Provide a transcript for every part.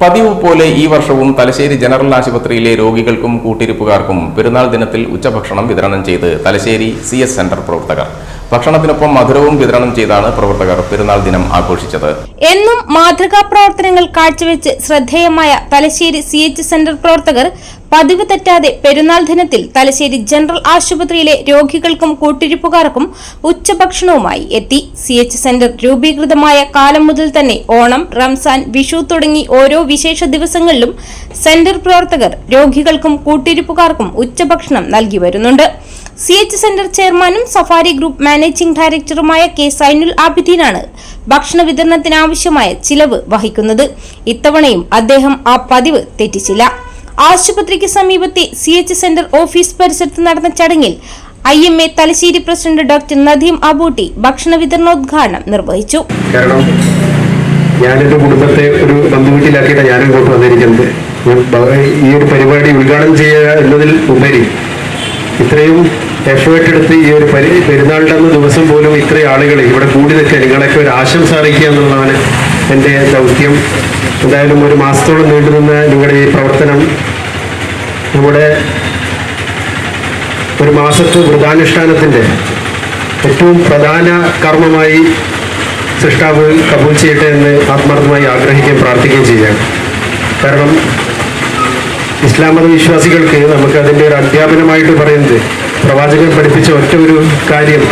പതിവ് പോലെ ഈ വർഷവും തലശ്ശേരി ജനറൽ ആശുപത്രിയിലെ രോഗികൾക്കും കൂട്ടിരിപ്പുകാർക്കും പെരുന്നാൾ ദിനത്തിൽ ഉച്ചഭക്ഷണം വിതരണം ചെയ്ത് തലശ്ശേരി സി സെന്റർ പ്രവർത്തകർ. ഭക്ഷണത്തിനൊപ്പം മധുരവും വിതരണം ചെയ്താണ് പ്രവർത്തകർ പെരുന്നാൾ ദിനം ആഘോഷിച്ചത്. എന്നും മാതൃകാ പ്രവർത്തനങ്ങൾ കാഴ്ചവെച്ച് ശ്രദ്ധേയമായ തലശ്ശേരി സി എച്ച് സെന്റർ പ്രവർത്തകർ പതിവ് തെറ്റാതെ പെരുന്നാൾ ദിനത്തിൽ തലശ്ശേരി ജനറൽ ആശുപത്രിയിലെ രോഗികൾക്കും കൂട്ടിരിപ്പുകാർക്കും ഉച്ചഭക്ഷണവുമായി എത്തി. സി എച്ച് സെന്റർ രൂപീകൃതമായ കാലം മുതൽ തന്നെ ഓണം റംസാൻ വിഷു തുടങ്ങി ഓരോ വിശേഷ ദിവസങ്ങളിലും സെന്റർ പ്രവർത്തകർ രോഗികൾക്കും കൂട്ടിരിപ്പുകാർക്കും ഉച്ചഭക്ഷണം നൽകി വരുന്നുണ്ട്. സി എച്ച് സെന്റർ ചെയർമാനും സഫാരി ഗ്രൂപ്പ് മാനേജിംഗ് ഡയറക്ടറുമായ കെ സൈനുൽ ആബിദീനാണ് ഭക്ഷണ വിതരണത്തിനാവശ്യമായ ചിലവ് വഹിക്കുന്നത്. ഇത്തവണയും അദ്ദേഹം ആ പതിവ് തെറ്റിച്ചില്ല. ആശുപത്രിക്ക് സമീപത്തെ സി എച്ച് സെന്റർ ഓഫീസ് പരിസരത്ത് നടന്ന ചടങ്ങിൽ I M A Thalassery president doctor Nadeem Abootty ഭക്ഷണ വിതരണോദ്ഘാടനം നിർവഹിച്ചു. കാരണം കുടുംബത്തെ ഒരു ബന്ധുവീട്ടിലാക്കിയിട്ടാണ് ഞാൻ ഇങ്ങോട്ട് വന്നിരിക്കുന്നത്. ഈ ഒരു പരിപാടി ഉദ്ഘാടനം ചെയ്യുക എന്നതിൽ ഉപരി ഇത്രയും എഫേർട്ട് എടുത്ത് ഈ ഒരു പരി പെരുന്നാളിന്റെ അന്ന് ദിവസം പോലും ഇത്രയും ആളുകൾ ഇവിടെ കൂടി നിൽക്കുക നിങ്ങളൊക്കെ ഒരു ആശംസ അറിയിക്കുക എന്നുള്ളതാണ് എന്റെ ദൗത്യം. എന്തായാലും ഒരു മാസത്തോളം നീണ്ടുനിന്ന നിങ്ങളുടെ ഈ പ്രവർത്തനം നമ്മുടെ ഒരു മാസത്തെ വ്രതാനുഷ്ഠാനത്തിന്റെ ഏറ്റവും പ്രധാന കർമ്മമായി സൃഷ്ടാവ് കബൂൽ ചെയ്യട്ടെ എന്ന് ആത്മാർത്ഥമായി ആഗ്രഹിക്കുകയും പ്രാർത്ഥിക്കുകയും ചെയ്യുകയാണ്. കാരണം ഇസ്ലാം മത വിശ്വാസികൾക്ക് നമുക്ക് അതിന്റെ ഒരു അധ്യാപനമായിട്ട് പറയുന്നത് പ്രവാചകൻ പഠിപ്പിച്ച ഒറ്റ ഒരു കാര്യം.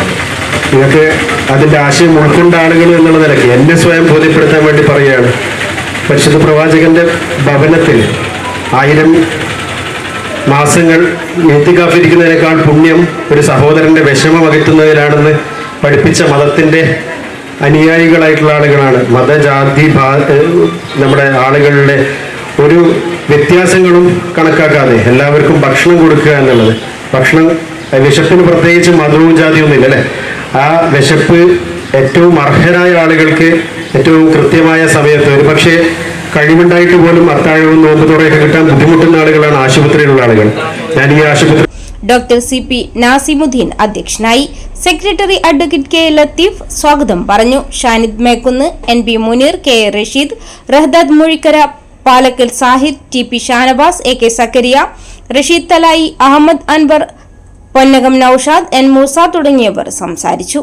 നിങ്ങൾക്ക് അതിന്റെ ആശയം ഉൾക്കൊണ്ട ആളുകൾ എന്നുള്ള നിലയ്ക്ക് എന്നെ സ്വയം ബോധ്യപ്പെടുത്താൻ വേണ്ടി പറയുകയാണ്. പരിശുദ്ധ പ്രവാചകന്റെ ഭവനത്തിൽ ആയിരം മാസങ്ങൾ എത്തിക്കാഫിരിക്കുന്നതിനേക്കാൾ പുണ്യം ഒരു സഹോദരന്റെ വിഷമം അകറ്റുന്നതിലാണെന്ന് പഠിപ്പിച്ച മതത്തിന്റെ അനുയായികളായിട്ടുള്ള ആളുകളാണ്. മതജാതി നമ്മുടെ ആളുകളുടെ ഒരു വ്യത്യാസങ്ങളും കണക്കാക്കാതെ എല്ലാവർക്കും ഭക്ഷണം കൊടുക്കുക എന്നുള്ളത്. ഭക്ഷണം വിശപ്പിന് പ്രത്യേകിച്ച് മതവും ജാതിയും ഒന്നുമില്ല അല്ലെ? ആ വിശപ്പ് ഏറ്റവും അർഹരായ ആളുകൾക്ക് ഏറ്റവും കൃത്യമായ സമയത്ത് ഒരു പക്ഷേ കഴിവുണ്ടായിട്ട് പോലും അത്താഴവും നോമ്പുതുറയൊക്കെ കിട്ടാൻ ബുദ്ധിമുട്ടുന്ന ആളുകളാണ് ആശുപത്രിയിലുള്ള ആളുകൾ. ഞാൻ ഈ ആശുപത്രി ഡോക്ടർ സി പി നാസിമുദ്ദീൻ അധ്യക്ഷനായി സെക്രട്ടറി അഡ്വക്കേറ്റ് കെ ലത്തീഫ് സ്വാഗതം പറഞ്ഞു. Shanid Mekkunnu N B Muneer K Rasheed Rahdad Muzhikkara Palakkal Sahid T P Shanavas A K Sakkariya Rasheed Thalayi Ahammed Anwar Ponnakam Noushad N Moosa തുടങ്ങിയവർ സംസാരിച്ചു.